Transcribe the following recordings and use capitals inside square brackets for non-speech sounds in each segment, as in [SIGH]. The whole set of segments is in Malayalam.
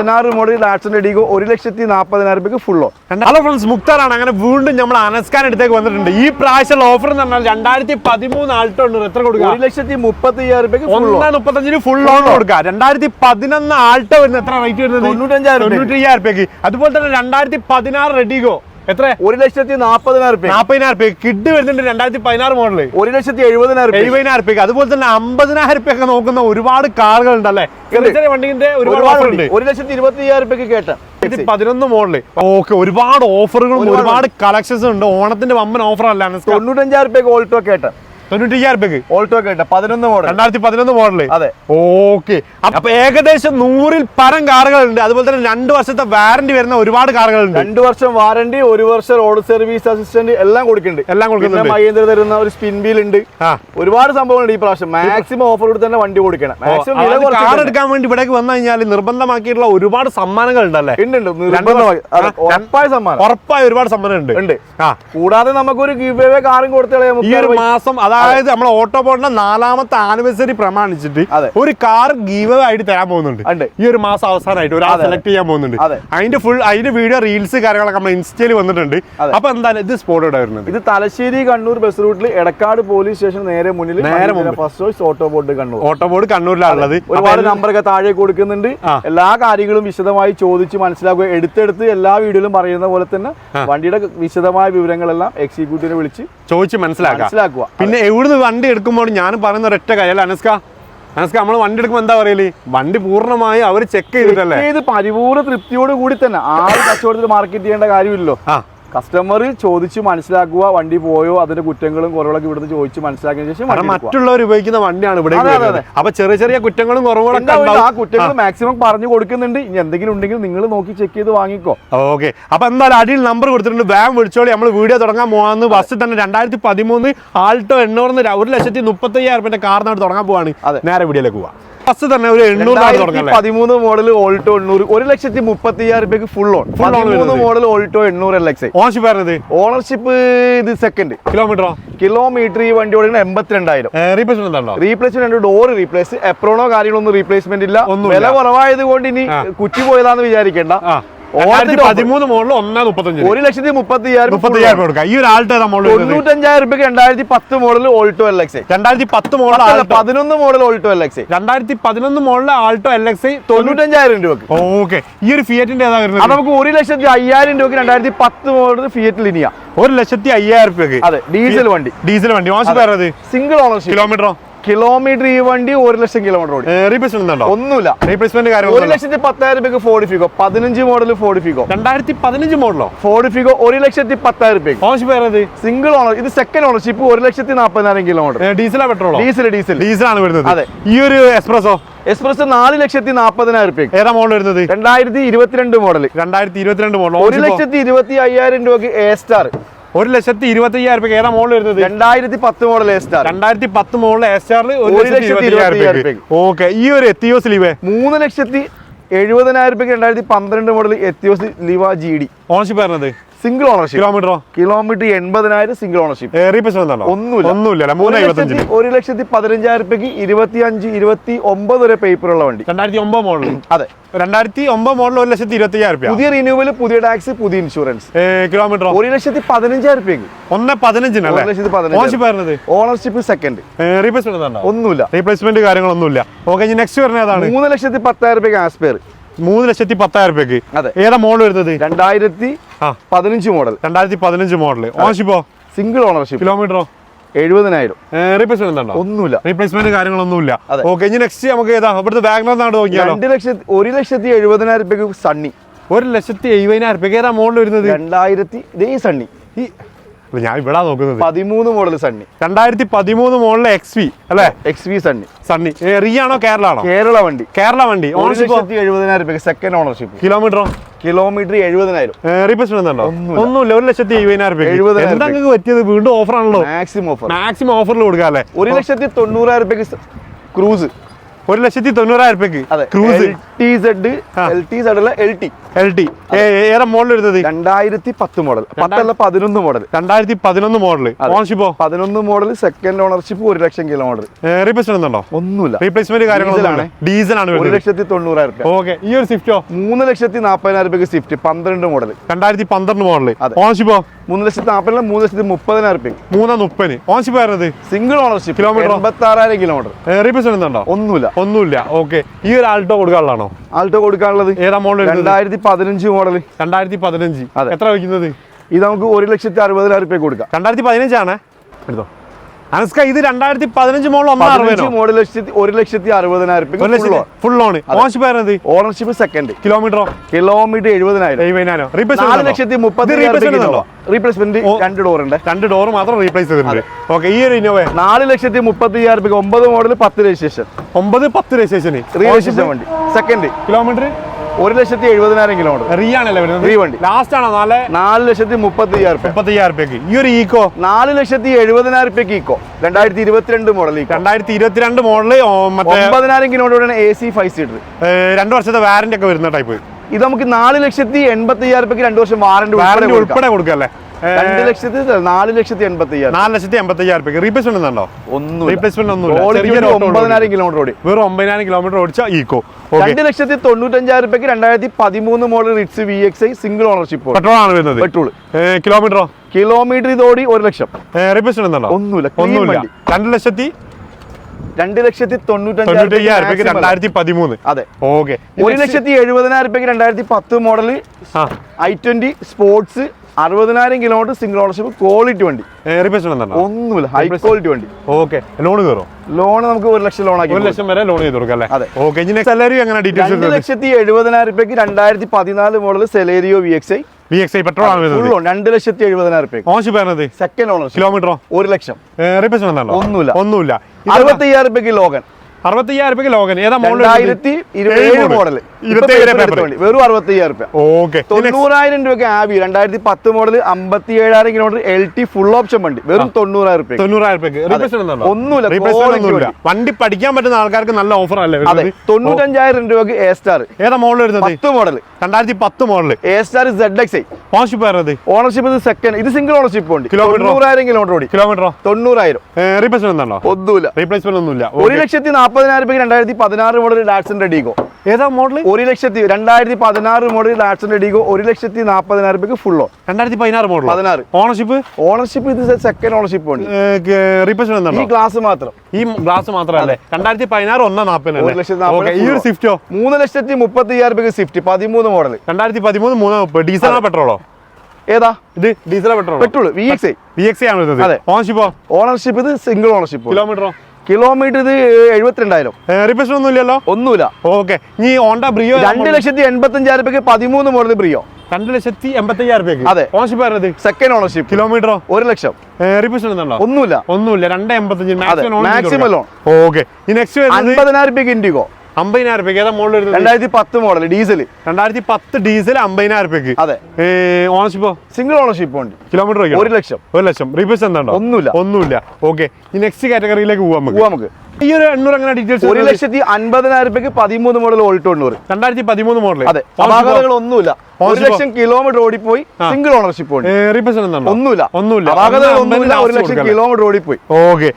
പതിനാറ് മോഡൽ ആക്ഷൻ ഡീഗോ ഒരു ലക്ഷത്തി നാൽപ്പതിനായിരം രൂപയ്ക്ക് ഫുള്ളോ ഹലോ ഫ്രണ്ട്സ് മുക്താറാണ്. അങ്ങനെ വീണ്ടും നമ്മൾ അനസ്കാൻ അടുത്തേക്ക് വന്നിട്ടുണ്ട്. ഈ പ്രാവശ്യം ഓഫർ എന്ന് പറഞ്ഞാൽ രണ്ടായിരത്തി പതിമൂന്ന് ആൾട്ടോ ഉണ്ട് എത്ര കൊടുക്കുക? ഒരു ലക്ഷത്തി മുപ്പത്തി അയ്യായിരം രൂപയ്ക്ക് ഒന്നാം മുപ്പത്തഞ്ചിന് ഫുൾ ലോൺ കൊടുക്കുക. രണ്ടായിരത്തി പതിനൊന്ന് ആൾട്ടോ വരുന്നത് എത്ര റേറ്റ് വരുന്നത്? തൊണ്ണൂറ്റഞ്ചായിരം തൊണ്ണൂറ്റി അയ്യായിരം രൂപയ്ക്ക്. അതുപോലെ തന്നെ രണ്ടായിരത്തി പതിനാറ് റെഡിഗോ എത്ര? ഒരു ലക്ഷത്തി നാൽപ്പതിനായിരം രൂപ നാപ്പതിനായിരം രൂപ കിഡ് വരുന്നുണ്ട് രണ്ടായിരത്തി പതിനാറ് മോഡൽ. ഒരു ലക്ഷത്തി എഴുപതിനായിരം രൂപ എഴുപതിനായിരം രൂപ അതുപോലെ തന്നെ അമ്പതിനായിരം രൂപ ഒക്കെ നോക്കുന്ന ഒരുപാട് കാറുകൾ ഉണ്ടല്ലേ ചെറിയ ചെറിയ വണ്ടിന്റെ ഒരുപാട് ഉണ്ട്. ഉണ്ട് ഒരു ലക്ഷത്തി ഇരുപത്തി അയ്യായിരം രൂപയ്ക്ക് കേട്ട പതിനൊന്ന് മോഡൽ. ഓക്കെ ഒരുപാട് ഓഫറുകളും ഒരുപാട് കളക്ഷൻസും ഉണ്ട്. ഓണത്തിന്റെ വമ്പൻ ഓഫർ അല്ലാണ്ട് തൊണ്ണൂറ്റഞ്ചായിരം രൂപയ്ക്ക് ഓൾട്ടോ കേട്ട. തൊണ്ണൂറ്റയ്യായിരം ഓൾട്ടോ കേട്ട പതിനൊന്ന് മോഡൽ രണ്ടായിരത്തി പതിനൊന്ന് മോഡൽ അതെ. ഓക്കെ. അപ്പൊ ഏകദേശം നൂറിൽ പരം കാറുകളുണ്ട്. അതുപോലെ തന്നെ രണ്ട് വർഷത്തെ വാറന്റി വരുന്ന ഒരുപാട് കാറുകളുണ്ട്. രണ്ട് വർഷം വാറന്റി ഒരു വർഷം റോഡ് സർവീസ് അസിസ്റ്റന്റ് എല്ലാം കൊടുക്കുന്നുണ്ട്. എല്ലാം കൊടുക്കുന്നുണ്ട്. മഹേന്ദ്ര തരുന്ന ഒരു സ്പിൻ വീൽ ഉണ്ട്. ഒരുപാട് സംഭവങ്ങളുണ്ട് ഈ പ്രാവശ്യം. മാക്സിമം ഓഫർ കൊടുത്ത് തന്നെ വണ്ടി കൊടുക്കണം. മാക്സിമം കാർ എടുക്കാൻ വേണ്ടി ഇവിടേക്ക് വന്നു കഴിഞ്ഞാൽ നിർബന്ധമാക്കിയിട്ടുള്ള ഒരുപാട് സമ്മാനങ്ങൾ ഉണ്ടല്ലേ അതെ, ഉറപ്പായ സമ്മാനം. ഉറപ്പായ ഒരുപാട് സമ്മാനം ഉണ്ട്. കൂടാതെ നമുക്ക് ഒരു അവേ കാറും കൊടുത്തു ഈ ഒരു മാസം അതായത് നമ്മൾ ഓട്ടോ ബോർഡിന്റെ നാലാമത്തെ ആനിവേഴ്സറി പ്രമാണിച്ചിട്ട് ഒരു കാർ ഗീവ് ആയിട്ട് തരാൻ പോകുന്നുണ്ട്. ഈ ഒരു മാസം അവസാനമായിട്ട് ഒരാൾ. സെലക്ട് ചെയ്യാൻ പോകുന്നുണ്ട്. അതിന്റെ ഫുൾ അതിന്റെ വീഡിയോ റീൽസ് കാര്യങ്ങളൊക്കെ നമ്മൾ ഇൻസ്റ്റയിൽ വന്നിട്ടുണ്ട്. അപ്പൊ എന്തായാലും ഇത് സ്പോട്ട് ഇവിടെ വരുന്നത് ഇത് തലശ്ശേരി കണ്ണൂർ ബസ് റൂട്ടിൽ എടക്കാട് പോലീസ് സ്റ്റേഷൻ നേരെ മുന്നിൽ നേരെ. First choice auto board Kannur. Auto board കണ്ണൂരിലാണുള്ളത്. ഒരുപാട് നമ്പറൊക്കെ താഴെ കൊടുക്കുന്നുണ്ട്. എല്ലാ കാര്യങ്ങളും വിശദമായി ചോദിച്ച് മനസ്സിലാക്കുക. എടുത്തെടുത്ത് എല്ലാ വീഡിയോയിലും പറയുന്ന പോലെ തന്നെ വണ്ടിയുടെ വിശദമായ വിവരങ്ങളെല്ലാം എക്സിക്യൂട്ടീവിനെ വിളിച്ച് ചോദിച്ച് മനസ്സിലാക്കുക. പിന്നെ എവിടുന്ന് വണ്ടി എടുക്കുമ്പോൾ ഞാൻ പറയുന്ന ഒരൊറ്റ കാര്യം അനസ്ക അനസ്ക നമ്മൾ വണ്ടി എടുക്കുമ്പോൾ എന്താ പറയൽ? വണ്ടി പൂർണമായി അവർ ചെക്ക് ചെയ്തിട്ടല്ലേ? ഇത് പരിപൂർണ തൃപ്തിയോട് കൂടി തന്നെ. ആ കച്ചവടത്തിൽ മാർക്കറ്റ് ചെയ്യേണ്ട കാര്യമില്ലല്ലോ. ആ. കസ്റ്റമർ ചോദിച്ച് മനസ്സിലാക്കുക വണ്ടി പോയോ അതിന്റെ കുറ്റങ്ങളും കുറവുകളൊക്കെ ഇവിടുന്ന് ചോദിച്ച് മനസ്സിലാക്കിയതിനു ശേഷം. മറ്റുള്ളവർ ഉപയോഗിക്കുന്ന വണ്ടിയാണ് ഇവിടെ. അപ്പൊ ചെറിയ ചെറിയ കുറ്റങ്ങളും കുറവുകളൊക്കെ ഉണ്ടാവില്ല. ആ കുറ്റങ്ങൾ മാക്സിമം പറഞ്ഞു കൊടുക്കുന്നുണ്ട്. ഇനി എന്തെങ്കിലും ഉണ്ടെങ്കിൽ നിങ്ങൾ നോക്കി ചെക്ക് ചെയ്ത് വാങ്ങിക്കോ. ഓക്കെ. അപ്പൊ എന്തായാലും അടിയിൽ നമ്പർ കൊടുത്തിട്ടുണ്ട്. വാം വിളിച്ചോളി. നമ്മൾ വീഡിയോ തുടങ്ങാൻ പോകാന്ന് ബസ് തന്നെ രണ്ടായിരത്തി പതിമൂന്ന് ആൾട്ടോ എണ്ണൂറിന് ഒരു ലക്ഷത്തി മുപ്പത്തി അയ്യായിരം കാറിനായിട്ട് തുടങ്ങാൻ പോവാണ്. അതെ. നേരെ വീഡിയോയിലേക്ക് പോവാം. ബസ് തന്നെ ഒരു എണ്ണൂറ് പതിമൂന്ന് മോഡൽ ഓൾട്ടോ എണ്ണൂറ്. ഒരു ലക്ഷത്തി മുപ്പത്തി അയ്യായിരം രൂപയ്ക്ക് ഫുൾ ഓൺ പതിമൂന്ന്. മോഡൽ ഓൾട്ടോ എണ്ണൂറ് എൽ എക്സ് ഓൺഷിപ്പ് വരുന്നത് ഓണർഷിപ്പ് ഇത് സെക്കൻഡ് കിലോമീറ്ററോ കിലോമീറ്റർ ഈ വണ്ടി ഓടുന്നത് എൺപത്തിരണ്ടായിരം. റീപ്ലേസ്മെന്റ് റീപ്ലേസ്മെന്റ് ഡോർ റീപ്ലേസ് എപ്രോണോ കാര്യങ്ങളൊന്നും റീപ്ലേസ്മെന്റ് ഇല്ല. വില കുറവായത് കൊണ്ട് ഇനി. കുറ്റി പോയതാന്ന് വിചാരിക്കേണ്ട. പതിമൂന്ന് മോഡൽ ഒന്നേ മുപ്പത്തഞ്ച് ഒരു ലക്ഷത്തി മുപ്പത്തി അയ്യായിരം മുപ്പത്തി അയ്യായിരം കൊടുക്കാം. ഈ ഒരു മോഡൽ തൊണ്ണൂറ്റഞ്ചായിരം രൂപയ്ക്ക് രണ്ടായിരത്തി പത്ത് മോഡൽ ഓൾട്ടോ എൽ എക്സ് രണ്ടായിരത്തി പത്ത് മോഡൽ പതിനൊന്ന് മോഡൽ ഓൾട്ടോ എൽ എക്സ് രണ്ടായിരത്തി പതിനൊന്ന് മോഡൽ ആൾട്ടോ എൽ എക്സ് തൊണ്ണൂറ്റഞ്ചായിരം രൂപക്ക് ഓക്കെ. ഈ ഒരു ഫിയറ്റിന്റെ ഏതാ അത് വരുന്നത് നമുക്ക് ഒരു ലക്ഷത്തി അയ്യായിരം രൂപയ്ക്ക് രണ്ടായിരത്തി പത്ത് മോഡൽ ഫിയറ്റ് ലിനിയ. ഒരു ലക്ഷത്തി അയ്യായിരം രൂപയ്ക്ക്. അതെ ഡീസൽ വണ്ടി. ഡീസൽ വണ്ടി. സിംഗിൾ ഓണർഷിപ്പ് കിലോമീറ്ററോ? കിലോമീറ്റർ ഈ വണ്ടി ഒരു ലക്ഷം കിലോമീറ്റർ ഓടി. റീപ്ലേസ്മെന്റ് ഉണ്ടോ? ഒന്നുമില്ല. റീപ്ലേസ്മെന്റ് ഒരു ലക്ഷത്തി പത്തായിരം രൂപയ്ക്ക് ഫോർഡ് ഫിഗോ പതിനഞ്ച് മോഡൽ ഫോർഡ് ഫിഗോ രണ്ടായിരത്തി പതിനഞ്ച് മോഡലോ ഫോർഡ് ഫിഗോ ഒരു ലക്ഷത്തി പത്തായിരം രൂപയ്ക്ക്. ഓണർഷിപ്പ് വരുന്നത് സിംഗിൾ ഓണർ ഇത് സെക്കൻഡ് ഓണർഷിപ്പ് ഒരു ലക്ഷത്തി നാൽപ്പതിനായിരം കിലോമീറ്റർ ഡീസലാ പെട്രോളോ ഡീസൽ ഡീസൽ ഡീസലാണ് വരുന്നത്. അതെ. ഈ ഒരു എക്സ്പ്രസോ എക്സ്പ്രസ് നാല് ലക്ഷത്തി നാൽപ്പതിനായിരം രൂപ ഏതാ മോഡൽ വരുന്നത്? രണ്ടായിരത്തി ഇരുപത്തിരണ്ട് മോഡൽ രണ്ടായിരത്തി ഇരുപത്തിരണ്ട് മോഡൽ ഒരു ലക്ഷത്തി ഇരുപത്തി അയ്യായിരം രൂപയ്ക്ക് എ സ്റ്റാർ ഒരു ലക്ഷത്തി ഇരുപത്തി അയ്യായിരം രൂപയ്ക്ക് ഏതാ മോഡൽ വരുന്നത്? രണ്ടായിരത്തി പത്ത് മോഡൽ എ സ്റ്റാർ രണ്ടായിരത്തി പത്ത് മോഡൽ എസ്റ്റാർ ഒരു ഒരു ലക്ഷത്തി ഇരുപത്തി അയ്യായിരം ഓക്കെ ഈ ഒരു എത്തിയോസ് ലീവ് മൂന്ന് ലക്ഷത്തി എഴുപതിനായിരം രൂപയ്ക്ക് രണ്ടായിരത്തി പന്ത്രണ്ട് model Etios Liva G D ownership വരുന്നത് സിംഗിൾ ഓണർഷിപ്പ് കിലോമീറ്ററോ കിലോമീറ്റർ എൺപതിനായിരം സിംഗിൾ ഓണർഷിപ്പ് ഒന്നുമില്ല. ഒന്നുമില്ല. മൂന്ന് ഒരു ലക്ഷത്തി- പതിനഞ്ചായിരം രൂപയ്ക്ക് ഇരുപത്തി അഞ്ച് ഇരുപത്തി ഒമ്പത് വരെ പേപ്പർ ഉള്ള വണ്ടി. രണ്ടായിരത്തി ഒമ്പത് മോഡൽ അതെ. രണ്ടായിരത്തി ഒമ്പത് മോഡൽ ഒരു ലക്ഷത്തി ഇരുപത്തി അയ്യായിരം രൂപ പുതിയ റിന്യൂവൽ പുതിയ ടാക്സ് പുതിയ ഇൻഷുറൻസ് കിലോമീറ്റർ ഒരു ലക്ഷത്തി പതിനഞ്ചായിരം രൂപയ്ക്ക് ഒന്ന് പതിനഞ്ചിനല്ലേ ഓണർഷിപ്പ് ഓണർഷിപ്പ് സെക്കൻഡ് റീപ്ലേസ്മെന്റ് ഒന്നുമില്ല. റീപ്ലേസ്മെന്റ് കാര്യങ്ങളൊന്നുമില്ല. ഓക്കെ നെക്സ്റ്റ് വരുന്നത് ഏതാണ്? മൂന്ന് ലക്ഷത്തി പത്തായിരം രൂപയ്ക്ക് ആസ്പെയർ. മൂന്ന് ലക്ഷത്തി പത്തായിരം രൂപയ്ക്ക് ഏതാ മോഡൽ വരുന്നത്? രണ്ടായിരത്തി പതിനഞ്ച് മോഡൽ രണ്ടായിരത്തി പതിനഞ്ച് മോഡൽ ഓണർഷിപ്പോ സിംഗിൾ ഓണർഷിപ്പ് കിലോമീറ്ററോ എഴുപതിനായിരം. റീപ്ലേസ്മെന്റ് ഉണ്ടോ? ഒന്നുമില്ല. റീപ്ലേസ്മെന്റ് കാര്യങ്ങളൊന്നുമില്ല. അതെ. ഓക്കെ ഇനി നെക്സ്റ്റ് നമുക്ക് ഏതാ? ഇവിടുത്തെ വാഗ്നർ നാട് നോക്കിയാലോ? രണ്ട് ലക്ഷത്തി ഒരു ലക്ഷത്തി എഴുപതിനായിരം രൂപയ്ക്ക് സണ്ണി ഒരു ലക്ഷത്തി എഴുപതിനായിരം രൂപയ്ക്ക് ഏതാ മോഡൽ വരുന്നത്? രണ്ടായിരത്തി ഇതേ സണ്ണി ഈ ഞാൻ ഇവിടെ നോക്കുന്നത്. പതിമൂന്ന് മോഡൽ സണ്ണി. രണ്ടായിരത്തി പതിമൂന്ന് മോഡൽ എക്സ് വി അല്ലേ? X V Sunny. സണ്ണി. റീ ആണോ കേരള ആണോ കേരള വണ്ടി. കേരള വണ്ടി ഓണർഷിപ്പ് എഴുപതിനായിരം രൂപ സെക്കൻഡ് ഓണർഷിപ്പ് കിലോമീറ്ററോ? കിലോമീറ്റർ എഴുപതിനായിരം. റീപ്ലേസ്മെന്റ് ഉണ്ടോ? ഒന്നുമില്ല. ഒരു ലക്ഷത്തി എഴുപതിനായിരം രൂപ എന്താ പറ്റിയത് വീണ്ടും ഓഫർ ആണല്ലോ. മാക്സിമം ഓഫർ മാക്സിമം ഓഫറിൽ കൊടുക്കാം അല്ലേ? ഒരു ലക്ഷത്തി തൊണ്ണൂറായിരം രൂപയ്ക്ക് ക്രൂസ് ഒരു ലക്ഷത്തി തൊണ്ണൂറായിരം റുപ്യക്ക് Cruze L T Z L T Z അല്ല എൽ ടി എൽ ടി ഏറെ മോഡൽ വരുന്നത് രണ്ടായിരത്തി പത്ത് മോഡൽ പത്തല്ല പതിനൊന്ന് മോഡൽ രണ്ടായിരത്തി പതിനൊന്ന് മോഡൽ ഓണർഷിപ്പ് പതിനൊന്ന് മോഡൽ സെക്കൻഡ് ഓണർഷിപ്പ് ഒരു ലക്ഷം കിലോ മോഡൽ റീപ്ലേസ്മെന്റ് ഉണ്ടോ ഒന്നുമില്ല. റീപ്ലേസ്മെന്റ് കാര്യങ്ങളൊന്നും ഡീസൽ ആണ്. ഒരു ലക്ഷത്തി തൊണ്ണൂറായിരം രൂപ ഓക്കെ. ഈ ഒരു സ്വിഫ്റ്റോ മൂന്ന് ലക്ഷത്തി നാൽപ്പതിനായിരം രൂപയ്ക്ക് സ്വിഫ്റ്റ് പന്ത്രണ്ട് മോഡൽ രണ്ടായിരത്തി പന്ത്രണ്ട് മോഡൽ അതെ. മൂന്ന് ലക്ഷത്തി നാൽപ്പതിനും മൂന്ന് ലക്ഷത്തി മുപ്പതിനായിരം റുപ്യ മൂന്ന് മുപ്പതിന്. ഓൺഷിപ്പ് വരുന്നത് സിംഗിൾ ഓണർഷിപ്പ് കിലോമീറ്റർ? എൺപത്തി ആറായിരം കിലോമീറ്റർ റീപ്ലേസ്മെന്റ് ഉണ്ടോ ഒന്നുമില്ല. ഒന്നുമില്ല. ഓക്കെ. ഈ ഒരു ആൾട്ടോ കൊടുക്കാനുള്ളതാണോ ആൾട്ടോ കൊടുക്കാനുള്ളത് ഏതാ മോഡൽ രണ്ടായിരത്തി പതിനഞ്ച് മോഡൽ രണ്ടായിരത്തി പതിനഞ്ച് അതെ. എത്ര വയ്ക്കുന്നത്? ഇത് നമുക്ക് ഒരു ലക്ഷത്തി അറുപതിനായിരം റുപ്യ കൊടുക്കാം. രണ്ടായിരത്തി പതിനഞ്ചാണ് എടുത്തോ. അനസ്ക ഇത് രണ്ടായിരത്തി പതിനഞ്ച് മോഡൽ മോഡൽ ഒരു ലക്ഷത്തി അറുപതിനായിരം ഫുൾ ലോൺ ഓണർഷിപ്പ് സെക്കൻഡ് കിലോമീറ്ററോ കിലോമീറ്റർ എഴുപതിനായിരം. നാല് ലക്ഷത്തി മുപ്പത്തി റീപ്ലേസ്മെന്റ്. രണ്ട് ഡോർ ഉണ്ട്. രണ്ട് ഡോർ മാത്രം റീപ്ലേസ് ചെയ്തിട്ടുണ്ട്. ഓക്കെ ഈ ഒരു ഇന്നോവ നാല് ലക്ഷത്തി മുപ്പത്തി അയ്യായിരം രൂപ ഒമ്പത് മോഡൽ പത്ത് രജിസ്ട്രേഷൻ ഒമ്പത് പത്ത് രജിസ്ട്രേഷന് റീ രജിസ്ട്രേഷൻ വണ്ടി. സെക്കൻഡ് കിലോമീറ്റർ ഒരു ലക്ഷത്തി എഴുപതിനായിരം കിലോമീറ്റർ. റീ ആണല്ലേ വരുന്നത്? റീ വണ്ടി. ലാസ്റ്റ് ആണോ നാല് നാല് ലക്ഷത്തി മുപ്പത്തി അയ്യായിരം മുപ്പത്തി അയ്യായിരം റുപ്യക്ക്. ഈ ഒരു ഈക്കോ നാല് ലക്ഷത്തി എഴുപതിനായിരം രൂപയ്ക്ക് ഈക്കോ രണ്ടായിരത്തി ഇരുപത്തിരണ്ട് മോഡൽ രണ്ടായിരത്തി ഇരുപത്തിരണ്ട് മോഡൽ ഒമ്പതിനായിരം kilometre A C five seater രണ്ട് വർഷത്തെ വാറന്റി ഒക്കെ വരുന്ന ടൈപ്പ് ഇത് നമുക്ക് നാല് ലക്ഷത്തി എൺപത്തി അയ്യായിരം രൂപയ്ക്ക് രണ്ട് വർഷം വാറണ്ടി വാറന്റി ഉൾപ്പെടെ കൊടുക്കാം കൊടുക്കല്ലേ രണ്ട് ലക്ഷത്തി നാല് ലക്ഷത്തി എൺപത്തി അയ്യായിരം നാല് ലക്ഷത്തി എൺപത്തി അയ്യായിരം റുപ്യക്ക് റീപ്ലേസ്മെന്റ് ഉണ്ടോ ഒന്നും റീപ്ലേസ്മെന്റ്. ഒമ്പതിനായിരം കിലോമീറ്റർ ഓടി. വെറും ഒമ്പതിനായിരം കിലോമീറ്റർ ഓടിച്ച ഈക്കോ ഓക്കെ രണ്ട് ലക്ഷത്തി തൊണ്ണൂറ്റഞ്ചായിരം രൂപയ്ക്ക് രണ്ടായിരത്തി പതിമൂന്ന് model Ritz V X I single ownership petrol ആണ് വരുന്നത്. പെട്രോൾ കിലോമീറ്ററോ കിലോമീറ്റർ ഇത് ഓടി ഒരു ലക്ഷം. റീപ്ലേസ്മെന്റ് ഉണ്ടോ? ഒന്നുമില്ല. ഒന്നുമില്ല. രണ്ട് ലക്ഷത്തി രണ്ട് ലക്ഷത്തി തൊണ്ണൂറ്റി തൊണ്ണൂറ്റഞ്ചായിരം അയ്യായിരം രണ്ടായിരത്തി പതിമൂന്ന് അതെ. ഓക്കെ. ഒരു ലക്ഷത്തി എഴുപതിനായിരം രൂപയ്ക്ക് രണ്ടായിരത്തി പത്ത് മോഡൽ ഐ ട്വന്റി സ്പോർട്സ് അറുപതിനായിരം കിലോമീറ്റർ സിംഗിൾ ഓണർഷിപ്പ് ക്വാളിറ്റി വണ്ടി. ഒന്നുമില്ല ഹൈ ക്വാളിറ്റി വണ്ടി. ഓക്കെ ലോൺ കയറും? ലോൺ നമുക്ക് ഒരു ലക്ഷം ലോൺ ആക്കി ഒരു ലക്ഷം വരെ ലോൺ ചെയ്ത് കൊടുക്കാം അല്ലേ. ഓക്കെ സാലറി എങ്ങനെ രണ്ട് ഡീറ്റെയിൽസ് ലക്ഷത്തി എഴുപതിനായിരം രൂപയ്ക്ക് രണ്ടായിരത്തി പതിനാല് model Celerio V X I V X I petrol ആണ് രണ്ട് ലക്ഷത്തി എഴുപതിനായിരം രൂപയ്ക്ക്. ഓൺഷിപ്പ് സെക്കൻഡ് ഓണർ കിലോമീറ്ററോ ഒരു ലക്ഷം. ഒന്നുമില്ല. ഒന്നുമില്ല. അറുപത്തി അയ്യായിരം രൂപയ്ക്ക് ലോകൻ അറുപത്തി രൂപയ്ക്ക് ലോഗൻ ഏതാ മോഡൽ രണ്ടായിരത്തി ഇരുപത്തേഴ് മോഡൽ ഇരുപത്തേഴ് പേപ്പർ വെറും അറുപത്തി രൂപ ഓക്കെ തൊണ്ണൂറായിരം രൂപയ്ക്ക് ആവി. രണ്ടായിരത്തി പത്ത് മോഡൽ അമ്പത്തി ഏഴായിരം kilometre L T full option വണ്ടി. വെറും തൊണ്ണൂറായിരം രൂപ തൊണ്ണൂറായിരം രൂപയ്ക്ക് ഒന്നുമില്ല, വണ്ടി. പഠിക്കാൻ പറ്റുന്ന ആൾക്കാർക്ക് നല്ല ഓഫർ അല്ലേ? തൊണ്ണൂറ്റഞ്ചായിരം രൂപയ്ക്ക് എ സ്റ്റാർ ഏതാ മോഡൽ വരുന്നത് പത്ത് മോഡൽ രണ്ടായിരത്തി പത്ത് model A star Z X I വരുന്നത് ഓണർഷിപ്പ് ഇത് സെക്കൻഡ് ഇത് സിംഗിൾ ഓണർഷിപ്പ് ഉണ്ട്. തൊണ്ണൂറായിരം കിലോമീറ്റർ ഓടി. കിലോമീറ്ററോ തൊണ്ണൂറായിരം. റീപ്ലേസ്മെന്റ് ഉണ്ടോ ഒന്നുമില്ല. റീപ്ലേസ്മെന്റ് ഒന്നുമില്ല. ഒരു ലക്ഷത്തി നാൽപ്പതിനായിരം രൂപയ്ക്ക് രണ്ടായിരത്തി പതിനാറ് മോഡൽ ഡാറ്റ്സൺ റെഡിഗോ ഏതാ മോഡൽ ഒരു ലക്ഷത്തി രണ്ടായിരത്തി പതിനാറ് മോഡൽ ആക്സിഡന്റ് റെഡിഗോ ഒരു ലക്ഷത്തി നാൽപ്പതിനായിരം രൂപയ്ക്ക് ഫുള്ളോ രണ്ടായിരത്തി പതിനാറ് മോഡൽ പതിനാറ്. ഓണർഷിപ്പ് ഓണർഷിപ്പ് ഇത് സെക്കൻഡ് ഓണർഷിപ്പ് ഉണ്ട്. റീപ്ലേസ്മെന്റ് ഈ ഗ്ലാസ് മാത്രം. ഈ ഗ്ലാസ് മാത്രമല്ലേ? രണ്ടായിരത്തി പതിനാറ് ഒന്നാം നാൽപ്പതിനായിരം ഈ ഒരു സ്വിഫ്റ്റോ മൂന്ന് ലക്ഷത്തി മുപ്പത്തി അയ്യായിരം രൂപയ്ക്ക് സ്വിഫ്റ്റ് പതിമൂന്ന് മോഡൽ രണ്ടായിരത്തി പതിമൂന്ന് മൂന്ന് മുപ്പത് ഡീസലോ പെട്രോളോ ഏതാ? ഇത് ഡീസലോ പെട്രോളോ petrol V X I V X ആണ് ഓണർഷിപ്പോ. ഓണർഷിപ്പ് ഇത് സിംഗിൾ ഓണർഷിപ്പ് കിലോമീറ്ററോ കിലോമീറ്റർ ഇത് എഴുപത്തിരണ്ടായിരം. റീപ്ലേസ്മെന്റ് ഒന്നും ഇല്ലല്ലോ ഒന്നുമില്ല. ഓക്കെ. ഇനി ഓണ്ട ബ്രിയോ രണ്ട് ലക്ഷത്തി എൺപത്തി അഞ്ചായിരം രൂപയ്ക്ക് പതിമൂന്ന് മോഡൽ ബ്രിയോ രണ്ട് ലക്ഷത്തി എൺപത്തി അയ്യായിരം രൂപയ്ക്ക്? അതെ. ഓണർഷിപ്പ് ആയിരുന്നു സെക്കൻഡ് ഓണർഷിപ്പ് കിലോമീറ്ററോ ഒരു ലക്ഷം. ഒന്നുമില്ല. ഒന്നുമില്ല. രണ്ട് എൺപത്തഞ്ച്. Maximum loan. ഓക്കെ. നെക്സ്റ്റ് അൻപതിനായിരം രൂപയ്ക്ക് ഇൻഡിഗോ അമ്പതിനായിരം രൂപയ്ക്ക് ഏതാ മോഡൽ വരുന്നത്? രണ്ടായിരത്തി പത്ത് മോഡൽ ഡീസൽ രണ്ടായിരത്തി പത്ത് ഡീസൽ അമ്പതിനായിരം രൂപയ്ക്ക് അതെ ഓണർഷിപ്പോ സിംഗിൾ ഓണർഷിപ്പ് ഉണ്ട്. കിലോമീറ്റർ ഒരു ലക്ഷം. ഒരു ലക്ഷം. റീപ്ലേസ് എന്താണോ? ഒന്നുമില്ല. ഒന്നുമില്ല. ഓക്കെ ഈ നെക്സ്റ്റ് കാറ്റഗറിയിലേക്ക് പോവാം നമുക്ക്. പോവാം നമുക്ക്. ഈ ഒരു എണ്ണൂറ് അങ്ങനെ ഡീറ്റെയിൽസ് ഒരു ലക്ഷത്തി അൻപതിനായിരം രൂപയ്ക്ക് പതിമൂന്ന് മോഡൽ ഓൾട്ടോ എണ്ണൂറ്. രണ്ടായിരത്തി പതിമൂന്ന് മോഡൽ അതെ. അപാകതകൾ ഒന്നുമില്ല. ഒരു ലക്ഷം കിലോമീറ്റർ ഓടിപ്പോയി. സിംഗിൾ ഓണർഷിപ്പ് ഒന്നുമില്ല. ഒന്നുമില്ല. അപാകതകൾ ഒന്നുമില്ല ഒരു ലക്ഷം കിലോമീറ്റർ ഓടിപ്പോയി. ഓക്കെ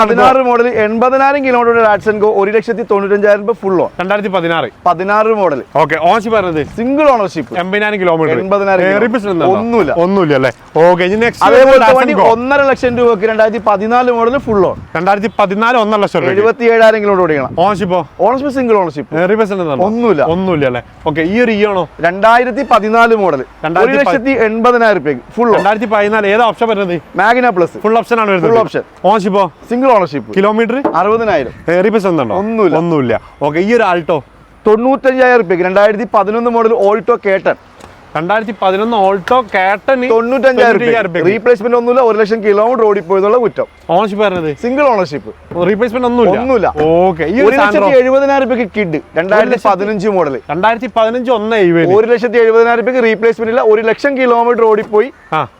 പതിനാറ് മോഡൽ എൺപതിനായിരം കിലോമീറ്റർ ഗോ ഒരു ലക്ഷത്തി തൊണ്ണൂറ്റഞ്ചായിരം രൂപ ഫുൾ ഓൺ രണ്ടായിരത്തി പതിനാറ്. പതിനാറ് മോഡൽ ഓക്കെ ഓണർഷിപ്പ് പറഞ്ഞത് സിംഗിൾ ഓണർഷിപ്പ് എൺപതിനായിരം കിലോമീറ്റർ എൺപതിനായിരം ഒന്നുമില്ല. ഒന്നുമില്ല അല്ലേ? ഓക്കെ അതേപോലെ ഒന്നര ലക്ഷം രൂപക്ക് രണ്ടായിരത്തി പതിനാല് മോഡൽ ഫുൾ ഓൺ രണ്ടായിരത്തി പതിനാല് ഒന്നര ലക്ഷം രൂപ എഴുപത്തി ഏഴായിരം കിലോമീറ്റർ ഓടിക്കണം. ഓൺഷിപ്പോ ഓണർഷിപ്പ് സിംഗിൾ ഓണർഷിപ്പ് ഒന്നുമില്ല. ഒന്നുമില്ല അല്ലേ? ഓക്കെ ഈ ഒരു ഇയാണോ രണ്ടായിരത്തി പതിനാല് മോഡൽ ഒരു ലക്ഷത്തി എൺപതിനായിരം രൂപയ്ക്ക് ഫുൾ രണ്ടായിരത്തി പതിനാല് ഏതാ ഓപ്ഷൻ വരുന്നത്? മാഗ്ന പ്ലസ് ഫുൾ ഓപ്ഷൻ ആണ് വരുന്നത്. ഫുൾ ഓപ്ഷൻ ഓൺഷിപ്പോ സിംഗിൾ ഓണർഷിപ്പ് കിലോമീറ്റർ അറുപതിനായിരം. എന്തുണ്ടോ ഒന്നുമില്ല. ഒന്നുമില്ല. ഓക്കെ ഈ ഒരു ആൾട്ടോ തൊണ്ണൂറ്റഞ്ചായിരം രൂപയ്ക്ക് രണ്ടായിരത്തി പതിനൊന്ന് മോഡൽ ഓൾട്ടോ കേട്ടൺ രണ്ടായിരത്തി പതിനൊന്ന് ഓൾട്ടോ കാട്ടൻ തൊണ്ണൂറ്റഞ്ചായിരം റീപ്ലേസ്മെന്റ് ഒന്നുമില്ല ഒരു ലക്ഷം കിലോമീറ്റർ ഓടിപ്പോയെന്നുള്ള കുറ്റം. ഓണർഷിപ്പ് പറഞ്ഞത്? സിംഗിൾ ഓണർഷിപ്പ് റീപ്ലേസ്മെന്റ് ഒന്നുമില്ല. ഒന്നുമില്ല. ഓക്കെ ഈ ഒരു ലക്ഷത്തി എഴുപതിനായിരം രൂപയ്ക്ക് കിഡ് രണ്ടായിരത്തി പതിനഞ്ച് മോഡൽ രണ്ടായിരത്തി പതിനഞ്ച് ഒന്ന് ഒരു ലക്ഷത്തി എഴുപതിനായിരം രൂപയ്ക്ക് റീപ്ലേസ്മെന്റ് ഇല്ല ഒരു ലക്ഷം കിലോമീറ്റർ ഓടിപ്പോയി.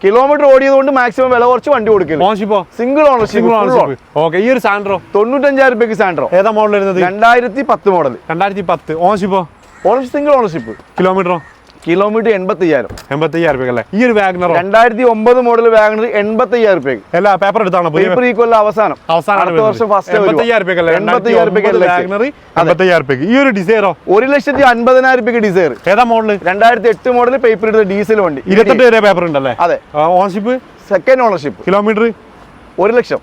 കിലോമീറ്റർ ഓടിയത് കൊണ്ട് മാക്സിമം വില കുറച്ച് വണ്ടി കൊടുക്കില്ല ഓണർഷിപ്പ് സിംഗിൾ ഓണർഷിപ്പ് ഓക്കെ ഈ ഒരു സാൻഡ്രോ തൊണ്ണൂറ്റഞ്ചായിരം രൂപയ്ക്ക് സാൻഡ്രോ ഏതാ മോഡൽ വരുന്നത്? രണ്ടായിരത്തി പത്ത് മോഡൽ രണ്ടായിരത്തി പത്ത് ഓണർഷിപ്പോ ഓണർഷിപ്പ് സിംഗിൾ ഓണർഷിപ്പ് കിലോമീറ്ററോ കിലോമീറ്റർ എൺപത്തി അയ്യായിരം എൺപത്തി അയ്യായിരം രൂപ അല്ലേ? ഈ ഒരു വാഗ്നർ രണ്ടായിരത്തി ഒമ്പത് മോഡൽ വാഗ്നർ എൺപത്തി അയ്യായിരം രൂപയ്ക്ക്. എല്ലാ പേപ്പർ എടുത്താണോ പേപ്പർ ഈ കൊല്ലം അവസാനം. അവസാനം അടുത്ത വർഷം ഫസ്റ്റ് എൺപത്തയ്യായിരം രൂപ എൺപത്തയ്യായിരം എൺപത്തയ്യായിരം രൂപ ഈ ഒരു ഡിസൈറോ ഒരു ലക്ഷത്തി അൻപതിനായിരം രൂപയ്ക്ക് ഡിസൈർ ഏതാ മോഡൽ രണ്ടായിരത്തി എട്ട് മോഡൽ പേപ്പർ എടുത്ത ഡീസൽ വണ്ടി. ഇരുപത്തെട്ട് വരെ പേപ്പർ ഉണ്ടല്ലേ? അതെ. ഓണർഷിപ്പ് സെക്കൻഡ് ഓണർഷിപ്പ് കിലോമീറ്റർ ഒരു ലക്ഷം.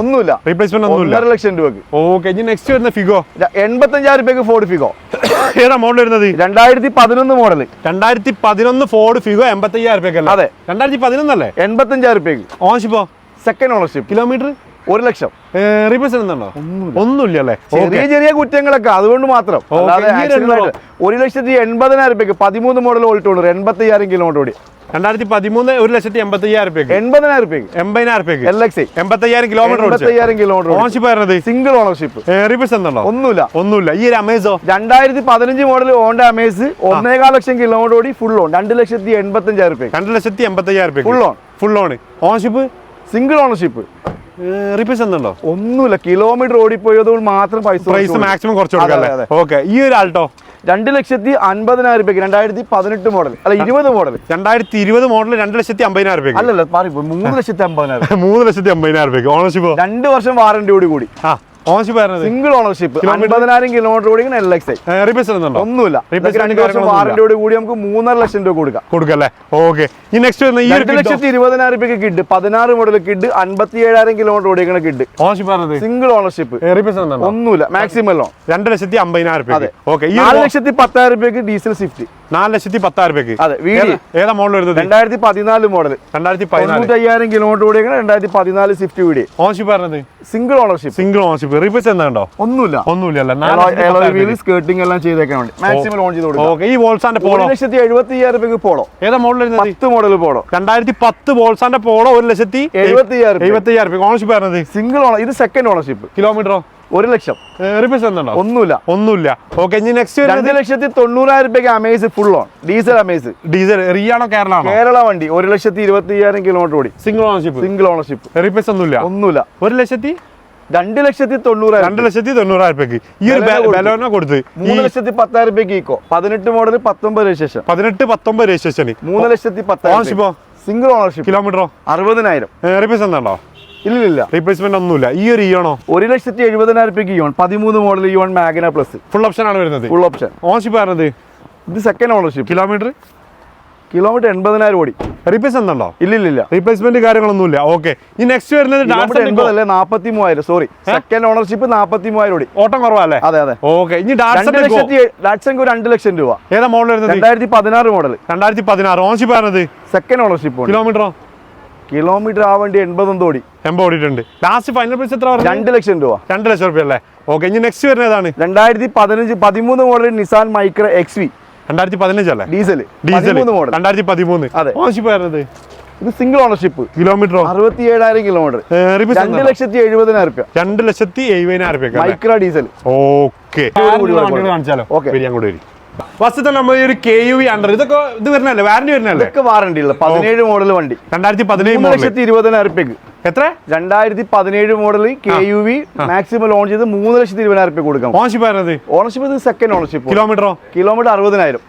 ഒന്നുമില്ല. റീപ്ലേസ്മെന്റ് ഒന്നുമില്ല. ലക്ഷം രൂപയ്ക്ക്. ഓക്കെ ഇനി നെക്സ്റ്റ് വരുന്ന ഫിഗോ എൺപത്തഞ്ചായിരം രൂപയ്ക്ക് ഫോർഡ് ഫിഗോ ഏതാ മോഡൽ വരുന്നത്? രണ്ടായിരത്തി പതിനൊന്ന് മോഡൽ രണ്ടായിരത്തി പതിനൊന്ന് ഫോർഡ് ഫിഗോ എൺപത്തയ്യായിരം രൂപ അതെ. രണ്ടായിരത്തി പതിനൊന്നല്ലേ എൺപത്തഞ്ചായിരം രൂപയ്ക്ക്. സെക്കൻഡ് ഓണർഷിപ്പ് കിലോമീറ്റർ ഒരു ലക്ഷം. റീപ്ലേസ്മെന്റ് ഒന്നുമില്ല. അല്ലേ? ചെറിയ ചെറിയ കുറ്റങ്ങളൊക്കെ അതുകൊണ്ട് മാത്രം. ഒരു ലക്ഷത്തി എൺപതിനായിരം രൂപയ്ക്ക് പതിമൂന്ന് മോഡൽ ഓൾട്ടോണ്ട് എൺപത്തി അയ്യായിരം കിലോമീറ്റർ ഓടി. രണ്ടായിരത്തി പതിമൂന്ന് ഒരു ലക്ഷത്തി എൺപത്തയ്യായിരം രൂപ എൺപതിനായിരം രൂപയ്ക്ക് എൺപതിനായിരം രൂപ എൽ എക്സ് എൺപത്തയ്യായിരം കിലോമീറ്റർ എൺപത്തി അയ്യായിരം കിലോമീറ്റർ ഓണർഷിപ്പ് ആയിരുന്നത് സിംഗിൾ ഓണർഷിപ്പ് റീപ്ലേസ്മെന്റ് ഉണ്ടോ ഒന്നുമില്ല. ഒന്നുമില്ല. ഈ ഒരു അമേസോ രണ്ടായിരത്തി പതിനഞ്ച് മോഡൽ ഓണ്ട അമേസ് ഒന്നേകാൽ ലക്ഷം കിലോമീറ്റർ ഓടി ഫുൾ ഓൺ രണ്ട് ലക്ഷത്തി എൺപത്തഞ്ചായിരം രൂപയ്ക്ക് രണ്ട് ലക്ഷത്തി എൺപത്തയ്യായിരം രൂപ full on full on ownership single ownership ഒന്നുമില്ല. കിലോമീറ്റർ ഓടിപ്പോയത് മാത്രം പൈസ പ്രൈസ് മാക്സിമം കുറച്ച് കൊടുക്കാം ഓക്കെ ഈ ഒരു ആൾട്ടോ രണ്ട് ലക്ഷത്തി അൻപതിനായിരം രൂപയ്ക്ക് രണ്ടായിരത്തി പതിനെട്ട് മോഡൽ അല്ല ഇരുപത് മോഡൽ രണ്ടായിരത്തി ഇരുപത് മോഡൽ രണ്ട് ലക്ഷത്തി അമ്പതിനായിരം രൂപ അല്ലല്ല മാറിപ്പോ മൂന്ന് ലക്ഷത്തി അമ്പതിനായിരം [LAUGHS] മൂന്ന് ലക്ഷത്തി അമ്പതിനായിരം രൂപ ഓണർഷിപ്പ്. രണ്ട് വർഷം വാറന്റിയോട് കൂടി കൂടി. ആ. Single ownership? അൻപതിനായിരം കിലോമീറ്റർ കൂടി എൽ എക്സ് ഒന്നുമില്ല. രണ്ട് വർഷം വാറന്റിയോട് കൂടി നമുക്ക് മൂന്നര ലക്ഷം രൂപ കൊടുക്കാം. കൊടുക്കല്ലേ ഓക്കെ ഈ നെക്സ്റ്റ് ഈ രണ്ട് ലക്ഷത്തി ഇരുപതിനായിരം രൂപയ്ക്ക് കിഡ് പതിനാറ് മോഡൽ കിഡ് അൻപത്തി ഏഴായിരം കിലോമീറ്റർ ഓടിക്കുന്ന കിഡ് സിംഗിൾ ഓണർഷിപ്പ് ഒന്നുമില്ല. മാക്സിമം ലോൺ രണ്ട് ലക്ഷത്തി അമ്പതിനായിരം രൂപ ഓക്കെ നാല് ലക്ഷത്തി പത്തായിരം രൂപയ്ക്ക് ഡീസൽ സ്വിഫ്റ്റ് നാല് ലക്ഷത്തി പത്തായിരം രൂപയ്ക്ക്. അതെ, വീട്. ഏതാ- മോഡൽ വരുന്നത്? രണ്ടായിരത്തി പതിനാല് മോഡൽ രണ്ടായിരത്തി പതിനാല്. കിലോമീറ്റർ ഓടിക്കുന്ന രണ്ടായിരത്തി പതിനാല് സ്വിഫ്റ്റ് വീട്. Ownership single ownership single ownership ഉണ്ടോ ഒന്നുമില്ല. ഒന്നുമില്ല സ്കേർട്ടിംഗ് എല്ലാം ചെയ്തേക്കാൻ വേണ്ടി. മാക്സിമം ലോൺ ചെയ്ത് കൊടുക്കാം. ഓക്കെ ഈ വോൾസാന്റെ പോളോ ലക്ഷത്തി എഴുപത്തി അയ്യായിരം രൂപയ്ക്ക് പോളോ ഏതാ മോഡൽ പത്ത് മോഡൽ പോളോ രണ്ടായിരത്തി പത്ത് വോൾസാന്റെ പോളോ ഒരു ലക്ഷത്തി എഴുപത്തി അയ്യായിരം രൂപ. എഴുപത്തി അയ്യായിരം രൂപ ഓണർഷിപ്പ് വരുന്നത് സിംഗിൾ ഓണർ ഇത് സെക്കൻഡ് ഓണർഷിപ്പ് കിലോമീറ്ററോ ഒരു ലക്ഷം. റീപ്ലേസ് എന്താ ഒന്നുമില്ല. ഒന്നുമില്ല. ഓക്കെ ഇനി നെക്സ്റ്റ് രണ്ട് ലക്ഷത്തി തൊണ്ണൂറായിരം രൂപയ്ക്ക് Amaze full on diesel Amaze diesel റിയാണോ Kerala Kerala വണ്ടി ഒരു ലക്ഷത്തി ഇരുപത്തി അയ്യായിരം കിലോമീറ്റർ ഓടി. Single ownership single ownership repairs ഒന്നുമില്ല? ഒന്നുമില്ല. ഒരു ലക്ഷത്തി രണ്ട് ലക്ഷത്തി തൊണ്ണൂറായിരം രണ്ട് ലക്ഷത്തി തൊണ്ണൂറായിരം രൂപയ്ക്ക് ഈ ഒരു ബലോന കൊടുത്തു. മൂന്ന് ലക്ഷത്തി പത്തായിരം രൂപയ്ക്ക് ഈക്കോ. പതിനെട്ട് മോഡൽ പത്തൊമ്പത് രജിസ്ട്രേഷൻ. പതിനെട്ട് പത്തൊമ്പത് രജിസ്ട്രേഷൻ മൂന്ന് ലക്ഷത്തി പത്തായിരം സിംഗിൾ ഓണർഷിപ്പ് കിലോമീറ്ററോ അറുപതിനായിരം. റീപ്ലേസ് എന്താണോ ഇല്ലില്ല. റീപ്ലേസ്മെന്റ് ഒന്നുമില്ല. ഈ ഒരു ഇയോണോ ഒരു ലക്ഷത്തി എഴുപതിനായിരം രൂപയ്ക്ക് ഇയോൺ പതിമൂന്ന് model Eon Magna plus full option ആണ് വരുന്നത്. ഫുൾ ഓപ്ഷൻ ഓണർഷിപ്പ് വരുന്നത് ഇത് സെക്കൻഡ് ഓണർഷിപ്പ് കിലോമീറ്റർ കിലോമീറ്റർ എൺപതിനായിരം ഓടി. റീപ്ലേസ് ഇല്ല ഇല്ല റീപ്ലേസ്മെന്റ് കാര്യങ്ങളൊന്നുമില്ല. ഓക്കെ ഈ നെക്സ്റ്റ് വരുന്നത് എൺപതല്ലേ? നാപ്പത്തി മൂവായിരം സോറി സെക്കൻഡ് ഓണർഷിപ്പ് നാപ്പത്തി മൂവായിരം ഓടി. ഓട്ടം കുറവല്ലേ അതെ അതെ. ഓക്കെ ഇനി ഡാറ്റ്സൺക്ക് ഒരു രണ്ട് ലക്ഷം രൂപ. ഏതാ മോഡൽ വരുന്നത്? രണ്ടായിരത്തി പതിനാറ് മോഡൽ രണ്ടായിരത്തി പതിനാറ് ഓണർഷിപ്പ് ആയിരുന്നത് സെക്കൻഡ് ഓണർഷിപ്പ് കിലോമീറ്ററോ കിലോമീറ്റർ ആ വണ്ടി എൺപതും ഓടി. എൺപത് ഓടിയിട്ടുണ്ട്. ലാസ്റ്റ് ഫൈനൽ പ്രൈസ് എത്ര പറഞ്ഞു രണ്ട് ലക്ഷം രൂപ. രണ്ട് ലക്ഷം രൂപ അല്ലേ? ഓക്കെ ഇനി നെക്സ്റ്റ് വരുന്നതാണ് രണ്ടായിരത്തി പതിനഞ്ച് പതിമൂന്ന് model Nissan Micra X V രണ്ടായിരത്തി പതിനഞ്ചല്ലേ ഡീസൽ ഡീസൽ മോഡൽ. രണ്ടായിരത്തി പതിമൂന്ന് അതെ. ഓണർഷിപ്പ് ആയിരുന്നത് ഇത് സിംഗിൾ ഓണർഷിപ്പ് കിലോമീറ്ററോ അറുപത്തി ഏഴായിരം കിലോമീറ്റർ രണ്ട് ലക്ഷത്തി എഴുപതിനായിരം രൂപ രണ്ട് ലക്ഷത്തി എഴുപതിനായിരം റുപ്യ മൈക്രോ ഡീസൽ. ഓക്കെ. കൂടി. കാണിച്ചാലോ? ഓക്കെ. അങ്ങോട്ട് വരി. ഫസ്റ്റ് നമ്മൾ ഒരു കെ യു വി അണ്ടർ ഇതൊക്കെ ഇത് വരുന്നല്ലേ വാറന്റി വരുന്നല്ലേ ഇതൊക്കെ വാറണ്ടി ഉള്ള പതിനേഴ് മോഡൽ വണ്ടി. രണ്ടായിരത്തി പതിനേഴ് ലക്ഷത്തി ഇരുപതിനായിരം രൂപയ്ക്ക് എത്ര? രണ്ടായിരത്തി പതിനേഴ് model K U V maximum loan ചെയ്ത് മൂന്ന് ലക്ഷത്തി ഇരുപതിനായിരം രൂപ കൊടുക്കാം ഓണർഷിപ്പ് ഓണർഷിപ്പ് സെക്കൻഡ് ഓണർഷിപ്പ് കിലോമീറ്ററോ കിലോമീറ്റർ അറുപതിനായിരം.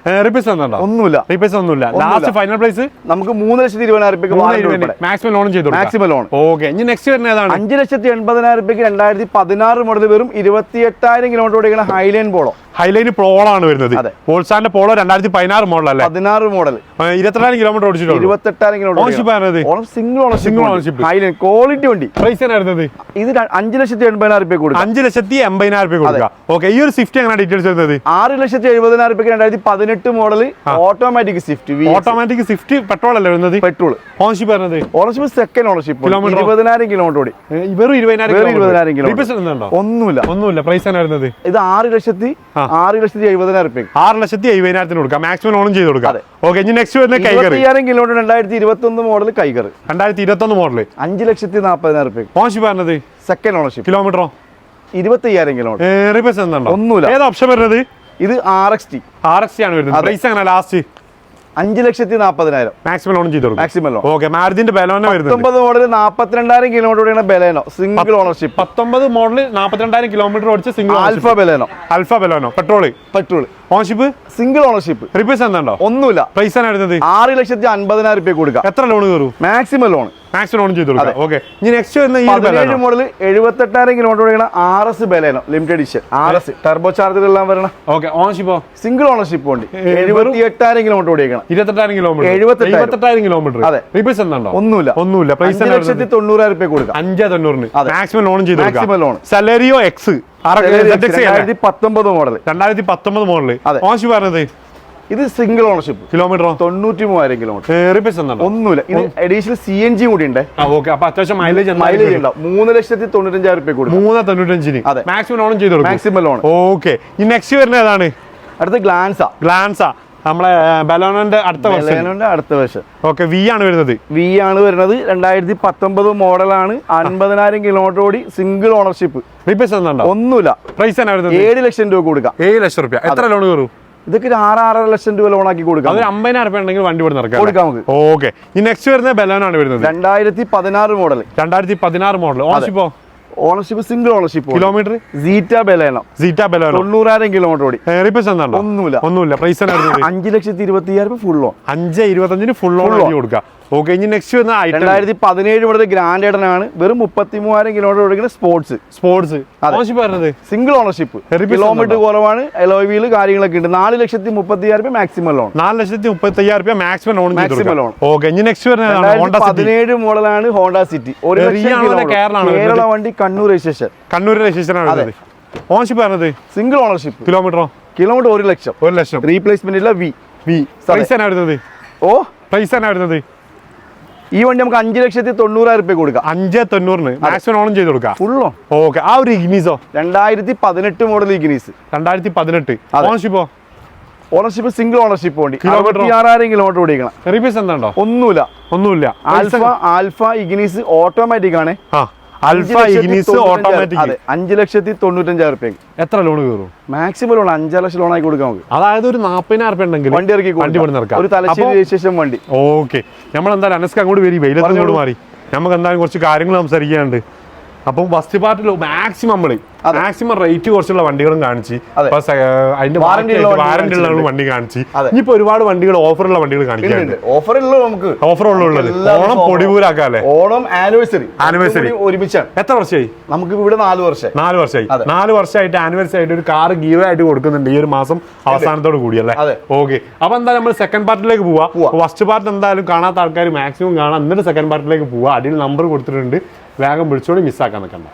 ഒന്നുമില്ല. റിപ്പീസ് ഒന്നുമില്ല. ലാസ്റ്റ് ഫൈനൽ പ്രൈസ് നമുക്ക് മൂന്ന് ലക്ഷത്തി ഇരുപതിനായിരം ഉൾപ്പെടെ. മാക്സിമം ലോൺ ചെയ്തു മാക്സിമം ലോൺ ഓക്കെ ഇനി നെക്സ്റ്റ് വരുന്നത് ഏതാണ്? അഞ്ച് ലക്ഷത്തി എൺപതിനായിരം രൂപയ്ക്ക് രണ്ടായിരത്തി പതിനാറ് മോഡൽ വെറും ഇരുപത്തി എട്ടായിരം കിലോമീറ്റർ ഓടിക്കുന്ന ഹൈലൈൻ പോളോ ഹൈലൈന് പോളാണ് വരുന്നത്. വോൾസാന്റെ പോളോ രണ്ടായിരത്തി പതിനാറ് മോഡൽ. അല്ലേ പതിനാറ് മോഡൽ കിലോമീറ്റർ ഇരുപത്തെട്ടായിരം കിലോമീറ്റർ ഓടിച്ചിട്ടുണ്ട് സിംഗിൾ. ഓണർഷിപ്പ് ഹൈലൈൻ ക്വാളിറ്റി വണ്ടി. പ്രൈസ് വരുന്നത് ഇത് അഞ്ച് ലക്ഷത്തി എൺപതിനായിരം രൂപ കൊടുക്കാം. അഞ്ച് ലക്ഷത്തി എൺപതിനായിരം രൂപ കൊടുക്കുക ഓക്കെ ഈ ഒരു സ്വിഫ്റ്റ് എങ്ങനെ ഡീറ്റെയിൽസ് വരുന്നത്? ആറ് ലക്ഷത്തി എഴുപതിനായിരം രൂപയ്ക്ക് രണ്ടായിരത്തി പതിനെട്ട് model automatic Swift automatic Swift petrol അല്ലേ വരുന്നത്? പെട്രോൾ ഓണർഷിപ്പ് വരുന്നത് ഓണർഷിപ്പ് സെക്കൻഡ് ഓണർഷിപ്പ്? ഇരുപതിനായിരം കിലോമീറ്റർ ഓടി. വെറും ഇരുപതിനായിരം ഇരുപതിനായിരം കിലോമീറ്റർ ഒന്നുമില്ല. ഒന്നുമില്ല. പ്രൈസ് വരുന്നത് ഇത് ആറ് ലക്ഷത്തി ആറ് ലക്ഷത്തി എഴുപതിനായിരം ആറ് ലക്ഷത്തി എഴുപതിനായിരത്തിന് കൊടുക്കാം. മാക്സിമം ലോണും ചെയ്ത് കൊടുക്കാം. ഓക്കെ ഇനി നെക്സ്റ്റ് വരുന്ന ഇരുപത്തിയ്യായിരം കിലോമീറ്റർ രണ്ടായിരത്തി ഇരുപത്തി ഒന്ന് മോഡൽ കൈകർ രണ്ടായിരത്തി ഇരുപത്തൊന്ന് മോഡൽ അഞ്ച് ലക്ഷത്തി നാൽപ്പതിനായിരം റുപ്യക്ക് ഓണർഷിപ്പ് പറഞ്ഞത് സെക്കൻഡ് ഓണർഷിപ്പ് കിലോമീറ്ററോ ഇരുപത്തിയ്യായിരം കിലോമീറ്റർ ഒന്നുമില്ല. ഏത് ഓപ്ഷൻ വരുന്നത്? ഇത് R X T R X T ആണ് വരുന്നത്. പ്രൈസ് അങ്ങനെ ലാസ്റ്റ് അഞ്ച് ലക്ഷത്തി നാൽപ്പതിനായിരം മാക്സിമം ലോൺ ചെയ്തു മാക്സിമം ലോൺ ഓക്കെ മാരുതിന്റെ ബലോന പത്തൊമ്പത് മോഡൽ നാൽപ്പത്തിരണ്ടായിരം കിലോമീറ്റർ ബലേനോ സിംഗിൾ ഓണർഷിപ്പ് പത്തൊമ്പത് മോഡൽ നാൽപ്പത്തിരണ്ടായിരം കിലോമീറ്റർ ഓടിച്ച single alpha Baleno alpha Baleno petrol petrol ownership single ownership repairs എന്തുണ്ടോ? ഒന്നുമില്ല. പൈസ ആറ് ലക്ഷത്തി അൻപതിനായിരം രൂപ കൊടുക്കാം. എത്ര ലോൺ കയറും? മാക്സിമം ലോൺ മാക്സിമം ഓൺ ചെയ്ത് കൊടുക്കാം. ഓക്കെ ഇനി നെക്സ്റ്റ് വരുന്ന ഈ പതിനേഴ് മോഡൽ എഴുപത്തെട്ടായിരം kilometre ഓടിക്കണ R S Baleno limited edition R S turbo charger എല്ലാം വരണം. ഓക്കെ ഓൺഷിപ്പ് സിംഗിൾ ഓണർഷിപ്പ് ഉണ്ട്. എഴുപത്തി എട്ടായിരം കിലോമീറ്റർ ഓടിക്കണം ഇരുപത്തെട്ടായിരം കിലോമീറ്റർ എഴുപത്തെട്ടായിരം. കിലോമീറ്റർ അതെ. റിപ്പേഴ്സ് എന്തുണ്ടോ ഒന്നുമില്ല. ഒന്നുമില്ല. പ്രൈസ് ലക്ഷത്തി തൊണ്ണൂറായിരം റുപ്യ കൊടുക്കാം. അഞ്ചേ തൊണ്ണൂറിന്. മാക്സിമം ലോൺ ചെയ്ത് കൊടുക്കാം. Maximum loan. സലറിയോ എക്സ് രണ്ടായിരത്തി പത്തൊമ്പത് മോഡൽ രണ്ടായിരത്തി പത്തൊമ്പത് അതെ. ഓൺഷിപ്പ് പറഞ്ഞത്? ഇത് സിംഗിൾ ഓണർഷിപ്പ് കിലോമീറ്റർ തൊണ്ണൂറ്റി മൂവായിരം കിലോമീറ്റർ ഒന്നുമില്ല. ഇത് അഡീഷണൽ സി എൻ ജി കൂടി ഉണ്ട്. അത്യാവശ്യം മൈലേജ് മൈലേജ് ഉണ്ടാവും. മൂന്ന് ലക്ഷത്തി തൊണ്ണൂറ്റഞ്ചായിരം റുപ്യ കൂടി. മൂന്ന് തൊണ്ണൂറ്റഞ്ചിന്. അതെ. മാക്സിമം ലോൺ ചെയ്ത് മാക്സിമം ലോൺ ഓക്കെ ഈ നെക്സ്റ്റ് വരുന്ന ഏതാണ്? അടുത്ത ഗ്ലാൻസ ഗ്ലാൻസ നമ്മളെ ബലോണന്റെ അടുത്ത വർഷം ബലേനോന്റെ അടുത്ത വർഷം ഓക്കെ വി ആണ് വരുന്നത്. വി ആണ് വരുന്നത്. രണ്ടായിരത്തി പത്തൊമ്പത് മോഡലാണ് അൻപതിനായിരം കിലോമീറ്റർ ഓടി സിംഗിൾ ഓണർഷിപ്പ് ഒന്നുമില്ല. പ്രൈസ് ഏഴ് ലക്ഷം രൂപ കൊടുക്കാം. ഏഴ് ലക്ഷം രൂപ. എത്ര ലോൺ കയറും? ഇതൊക്കെ ഒരു ആറ് ആറര ലക്ഷം രൂപ ലോൺ ആക്കി കൊടുക്കാം. ഒരു അമ്പതിനായിരം രൂപ ഉണ്ടെങ്കിൽ വണ്ടി ഇവിടെ നിറക്കാം കൊടുക്കാം നമുക്ക്. ഓക്കെ ഈ നെക്സ്റ്റ് വരുന്ന ബലോനാണ് വരുന്നത്. രണ്ടായിരത്തി പതിനാറ് മോഡൽ രണ്ടായിരത്തി പതിനാറ് model ഓണർഷിപ്പോ ownership single ownership kilometre Zeta Baleno Zeta Baleno തൊണ്ണൂറായിരം കിലോമീറ്റർ ഓടി. ഒന്നുമില്ല. ഒന്നുമില്ല. പ്രൈസ് അഞ്ച് ലക്ഷത്തി ഇരുപത്തി അയ്യായിരം ഫുൾ ഓൺ അഞ്ച് ഇരുപത്തഞ്ചിന് ഫുൾ ഓൺ. കൊടുക്കുക ഓക്കെ ഇനി നെക്സ്റ്റ് ഐറ്റം രണ്ടായിരത്തി പതിനേഴ് മുതൽ ഗ്രാൻഡ് ആണ് വെറും മുപ്പത്തി മൂവായിരം കിലോമീറ്റർ ഓടിക്കുന്ന സ്പോർട്സ് സ്പോർട്സ് പറഞ്ഞത് സിംഗിൾ ഓണർഷിപ്പ് കിലോമീറ്റർ കുറവാണ്. എലോവിയിൽ കാര്യങ്ങളൊക്കെ ഉണ്ട്. നാല് ലക്ഷത്തി മുപ്പത്തി അയ്യായിരം രൂപ മാക്സിമം ലോൺ നാല് ലക്ഷത്തി മുപ്പത്തി അയ്യായിരം രൂപ maximum loan maximum loan okay ഇനി നെക്സ്റ്റ് വരുന്നത് പതിനേഴ് മോഡലാണ് ഹോണ്ട സിറ്റി ഒരു കേരള വണ്ടി കണ്ണൂർ രജിസ്ട്രേഷൻ. കണ്ണൂർ രജിസ്ട്രേഷൻ ആണ് ഓണർഷിപ്പ് വരുന്നത് പറഞ്ഞത് സിംഗിൾ ഓണർഷിപ്പ് കിലോമീറ്ററോ കിലോമീറ്റർ ഒരു ലക്ഷം. ഒരു ലക്ഷം. റീപ്ലേസ്മെന്റ് ഇല്ല വി വി പ്രൈസ് ആണ് വരുന്നത്? ഓ? പ്രൈസ് ആണ് വരുന്നത്? ഈ വണ്ടി നമുക്ക് അഞ്ച് ലക്ഷത്തി തൊണ്ണൂറായിരം രൂപ കൊടുക്കാം. അഞ്ച് തൊണ്ണൂറിന്. മാക്സിമം ഓൺ ചെയ്ത് കൊടുക്കാം. ഫുള്ളോ ഓക്കെ. ആ ഒരു ഇഗ്നീസോ രണ്ടായിരത്തി പതിനെട്ട് മോഡൽ ഇഗ്നീസ് രണ്ടായിരത്തി പതിനെട്ട്. ഓണർഷിപ്പോ ഓണർഷിപ്പ് സിംഗിൾ ഓണർഷിപ്പ്? അറുപത്തി ആറായിരം കിലോമീറ്റർ ഓടിക്കണം. റിപ്പീസ് എന്താണോ ഒന്നുമില്ല. ഒന്നുമില്ല. ആൽഫ ആൽഫ ഇഗ്നീസ് ഓട്ടോമാറ്റിക് ആണ്. ആ. അൽഫ ഇഗ്നിസ് ഓട്ടോമാറ്റിക് അഞ്ച് ലക്ഷത്തി തൊണ്ണൂറ്റഞ്ചായിരം റുപ്യ. എത്ര ലോൺ കയറും? മാക്സിമം ലോൺ അഞ്ചര ലക്ഷം ലോൺ ആയി കൊടുക്കാം നമുക്ക്. അതായത് ഒരു നാപ്പതിനായിരം റുപ്യ ഉണ്ടെങ്കിൽ വണ്ടി ഇറക്കി വണ്ടി പണി നടക്കാം ഒരു തലശ്ശേരി രജിസ്ട്രേഷൻ വണ്ടി. ഓക്കെ നമ്മൾ എന്തായാലും അനസ്ക അങ്ങോട്ട് വരി വെയിലത്തോട് മാറി. നമുക്ക് എന്തായാലും കുറച്ച് കാര്യങ്ങൾ സംസാരിക്കാനുണ്ട്. അപ്പം ഫസ്റ്റ് പാർട്ടിൽ മാക്സിമം നമ്മൾ മാക്സിമം റേറ്റ് കുറച്ചുള്ള വണ്ടികളും കാണിച്ച് അതെ. അതിന്റെ വാറന്റി ഉള്ള വണ്ടി വാറന്റി ഉള്ള കാണിച്ചിട്ടുണ്ട്. വണ്ടി കാണിച്ച്. ഇനിയിപ്പോ ഒരുപാട് വണ്ടികൾ ഓഫറുള്ള വണ്ടികൾ കാണിക്കുന്നുണ്ട് ഓഫർ ഉള്ളത് നമുക്ക് ഓഫർ ഉള്ളത്. ഓണം പൊടിപൂരാക്കാല്ലേ ഓണം ആനിവേഴ്സറി ആനിവേഴ്സറി ഒരുമിച്ചാണ്. എത്ര വർഷമായി? നമുക്ക് ഇവിടെ നാല് വർഷം നാല് വർഷമായി. നാല് വർഷമായിട്ട് ആനിവേഴ്സറി ആയിട്ട് ഒരു കാർ ഗീവ് ആയിട്ട് കൊടുക്കുന്നുണ്ട് ഈ ഒരു മാസം അവസാനത്തോട് കൂടിയല്ലേ അല്ലേ? ഓക്കെ അപ്പൊ എന്തായാലും നമ്മൾ സെക്കൻഡ് പാർട്ടിലേക്ക് പോവാ. ഫസ്റ്റ് പാർട്ട് എന്തായാലും കാണാത്ത ആൾക്കാർ മാക്സിമം കാണാം. എന്നിട്ട് സെക്കൻഡ് പാർട്ടിലേക്ക് പോവാ. അടിയിൽ നമ്പർ കൊടുത്തിട്ടുണ്ട്. വേഗം വിളിച്ചോടി മിസ്സാക്കാൻ നിൽക്കണ്ട.